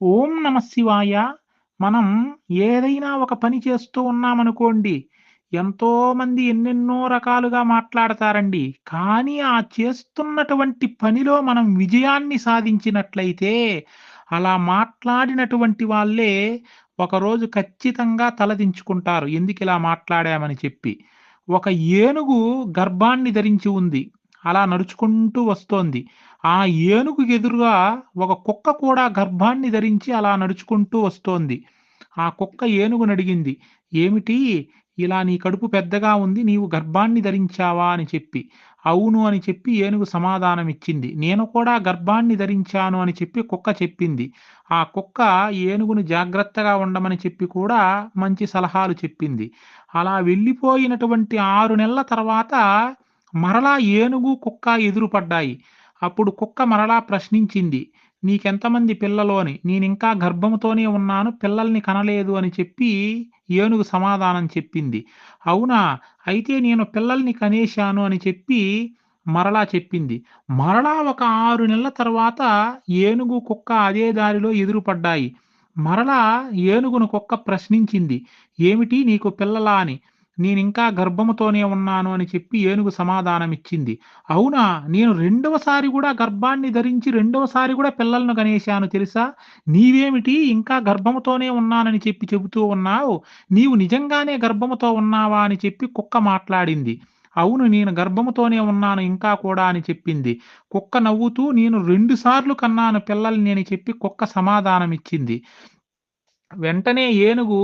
ఓం నమ శివాయ. మనం ఏదైనా ఒక పని చేస్తూ ఉన్నామనుకోండి ఎంతోమంది ఎన్నెన్నో రకాలుగా మాట్లాడతారండి. కానీ ఆ చేస్తున్నటువంటి పనిలో మనం విజయాన్ని సాధించినట్లయితే అలా మాట్లాడినటువంటి వాళ్ళే ఒకరోజు ఖచ్చితంగా తలదించుకుంటారు ఎందుకు ఇలా మాట్లాడామని చెప్పి. ఒక ఏనుగు గర్భాన్ని ధరించి ఉంది. అలా నడుచుకుంటూ వస్తోంది. ఆ ఏనుగు ఎదురుగా ఒక కుక్క కూడా గర్భాన్ని ధరించి అలా నడుచుకుంటూ వస్తోంది. ఆ కుక్క ఏనుగును అడిగింది ఏమిటి? ఇలా నీ కడుపు పెద్దగా ఉంది నీవు గర్భాన్ని ధరించావా? అని చెప్పి. అవును అని చెప్పి ఏనుగు సమాధానం ఇచ్చింది నేను కూడా గర్భాన్ని ధరించాను అని చెప్పి కుక్క చెప్పింది. ఆ కుక్క ఏనుగును జాగ్రత్తగా ఉండమని చెప్పి కూడా మంచి సలహాలు చెప్పింది. అలా వెళ్ళిపోయినటువంటి ఆరు నెలల తర్వాత మరలా ఏనుగు కుక్క ఎదురుపడ్డాయి. అప్పుడు కుక్క మరలా ప్రశ్నించింది నీకెంతమంది పిల్లలు అని నేనింకా గర్భంతోనే ఉన్నాను పిల్లల్ని కనలేదు అని చెప్పి ఏనుగు సమాధానం చెప్పింది. అవునా? అయితే నేను పిల్లల్ని కనేశాను అని చెప్పి మరలా చెప్పింది. మరలా ఒక ఆరు నెలల తర్వాత ఏనుగు కుక్క అదే దారిలో ఎదురుపడ్డాయి. మరలా ఏనుగును కుక్క ప్రశ్నించింది ఏమిటి నీకు పిల్లలా అని. నేనింకా గర్భముతోనే ఉన్నాను అని చెప్పి ఏనుగు సమాధానం ఇచ్చింది అవునా? నేను రెండవసారి కూడా గర్భాన్ని ధరించి రెండవసారి కూడా పిల్లలను కనేశాను తెలుసా? నీవేమిటి ఇంకా గర్భముతోనే ఉన్నానని చెప్పి చెబుతూ ఉన్నావు? నీవు నిజంగానే గర్భముతో ఉన్నావా అని చెప్పి కుక్క మాట్లాడింది. అవును నేను గర్భముతోనే ఉన్నాను ఇంకా కూడా అని చెప్పింది. కుక్క నవ్వుతూ నేను రెండు సార్లు కన్నాను పిల్లల్ని అని చెప్పి కుక్క సమాధానం ఇచ్చింది వెంటనే ఏనుగు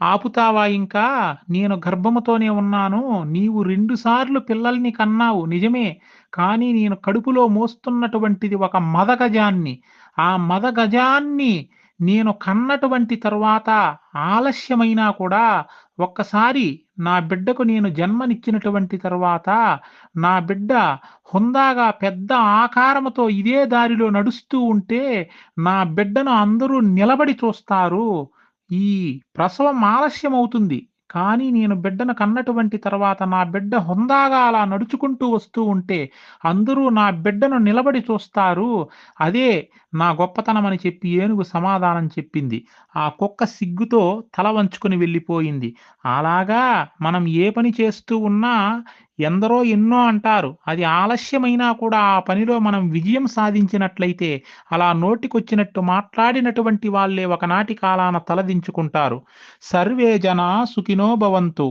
ఆపుతావా ఇంకా? నేను గర్భముతోనే ఉన్నాను. నీవు రెండు సార్లు పిల్లల్ని కన్నావు. నిజమే. కానీ నేను కడుపులో మోస్తున్నటువంటిది ఒక మదగజాన్ని. ఆ మదగజాన్ని నేను కన్నటువంటి తరువాత ఆలస్యమైనా కూడా ఒక్కసారి నా బిడ్డకు నేను జన్మనిచ్చినటువంటి తర్వాత నా బిడ్డ హుందాగా పెద్ద ఆకారముతో ఇదే దారిలో నడుస్తూ ఉంటే నా బిడ్డను అందరూ నిలబడి చూస్తారు. ఈ ప్రసవం ఆలస్యం అవుతుంది కానీ నేను బిడ్డను కన్నటువంటి తర్వాత నా బిడ్డ హుందాగా అలా నడుచుకుంటూ వస్తూ ఉంటే అందరూ నా బిడ్డను నిలబడి చూస్తారు. అదే నా గొప్పతనం అని చెప్పి ఏనుగు సమాధానం చెప్పింది. ఆ కుక్క సిగ్గుతో తల వంచుకొని వెళ్ళిపోయింది. అలాగా మనం ఏ పని చేస్తూ ఉన్నా ఎందరో ఎన్నో అంటారు. అది ఆలస్యమైనా కూడా ఆ పనిలో మనం విజయం సాధించినట్లయితే అలా నోటికొచ్చినట్టు మాట్లాడినటువంటి వాళ్ళే ఒకనాటి కాలాన తలదించుకుంటారు. సర్వే జన సుఖినో భవంతు.